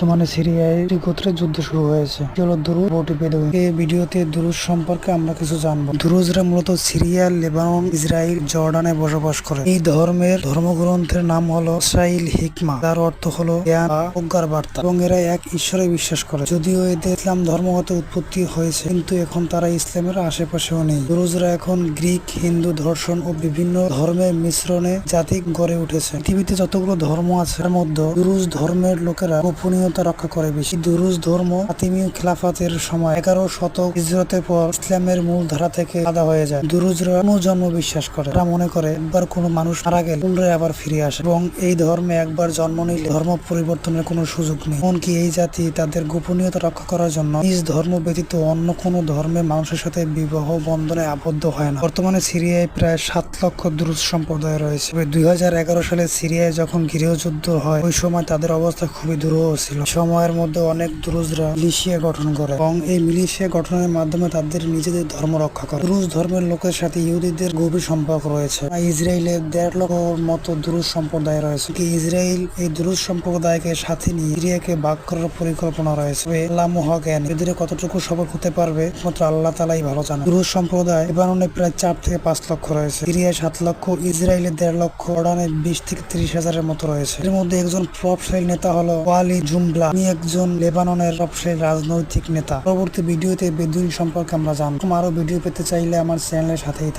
বর্তমানে সিরিয়ায় গোত্রের যুদ্ধ শুরু হয়েছে। হলো দুরুজ বটি বেদুইন এই ভিডিওতে দুরুজ সম্পর্কে আমরা কিছু জানব। দুরুজরা মূলত সিরিয়া, লেবানন, ইসরায়েল, জর্ডানে বসবাস করে। এই ধর্মের ধর্মগ্রন্থের নাম হলো ইসরাইল হিকমা। যার অর্থ হলো জ্ঞান বা প্রজ্ঞার বার্তা। এবং এরা এক ঈশ্বরে বিশ্বাস করে। যদিও এদের ইসলাম ধর্ম হতে উৎপত্তি হয়েছে, কিন্তু এখন তারা ইসলামের আশেপাশেও নেই। দুরুজরা এখন গ্রিক, হিন্দু, ধর্ষণ ও বিভিন্ন ধর্মের মিশ্রণে জাতি গড়ে উঠেছে। পৃথিবীতে যতগুলো ধর্ম আছে, তার মধ্যে দুরুজ ধর্মের লোকেরা গোপনীয়তা রক্ষা করে বেশি। দুরুজ ধর্ম ফাতিমীয় খিলাফাতের সময় এগারো শতক হিজরতের পর ইসলামের মূল ধারা থেকে আলাদা হয়ে যায়। দুরুজরা জন্ম বিশ্বাস করে। তারা মনে করে, একবার কোনো মানুষ মারা গেলে পুনরায় আবার ফিরে আসে এবং এই ধর্মে একবার জন্ম নিলে ধর্ম পরিবর্তনের কোনো সুযোগ নেই। এমনকি এই জাতি তাদের গোপনীয়তা রক্ষা করার জন্য নিজ ধর্ম ব্যতীত অন্য কোনো ধর্মের মানুষের সাথে বিবাহ বন্ধনে আবদ্ধ হয় না। বর্তমানে সিরিয়ায় প্রায় সাত লক্ষ দ্রুজ সম্প্রদায় রয়েছে। দুই হাজার এগারো সালে সিরিয়ায় যখন গৃহযুদ্ধ হয়, ওই সময় তাদের অবস্থা খুবই দুরূহ ছিল। সময়ের মধ্যে অনেক দুরুজরা মিলিশিয়া গঠন করে এবং এই মিলিশিয়া গঠনের মাধ্যমে তাদের নিজেদের ধর্ম রক্ষা করে। দ্রুজ ধর্মের লোকের সাথে ইহুদিদের গভীর সম্পর্ক রয়েছে। আর ইসরায়েলের দেড় লক্ষ মতো দ্রুজ সম্প্রদায় রয়েছে। ইসরায়েল এই দ্রুজ সম্প্রদায়কে সাথে নিয়ে সিরিয়াকে ভাগ করার পরিকল্পনা রয়েছে। আল্লাহ মহাজ্ঞান, এদের কতটুকু সফল হতে পারবে মাত্র আল্লাহ তালাই ভালো জানে দুরুজ সম্প্রদায় লেবাননে প্রায় চার থেকে পাঁচ লক্ষ রয়েছে। সিরিয়ায় সাত লক্ষ ইসরায়েলের দেড় লক্ষ, জর্ডানে বিশ থেকে তিরিশ হাজারের মতো রয়েছে। এর মধ্যে একজন প্রভাবশালী নেতা হলো ওয়ালি জুমব্লা আমি একজন লেবাননের সবচেয়ে রাজনৈতিক নেতা। পরবর্তী ভিডিওতে বেদুইন সম্পর্কে আমরা জানব। আরও ভিডিও পেতে চাইলে আমার চ্যানেলের সাথেই।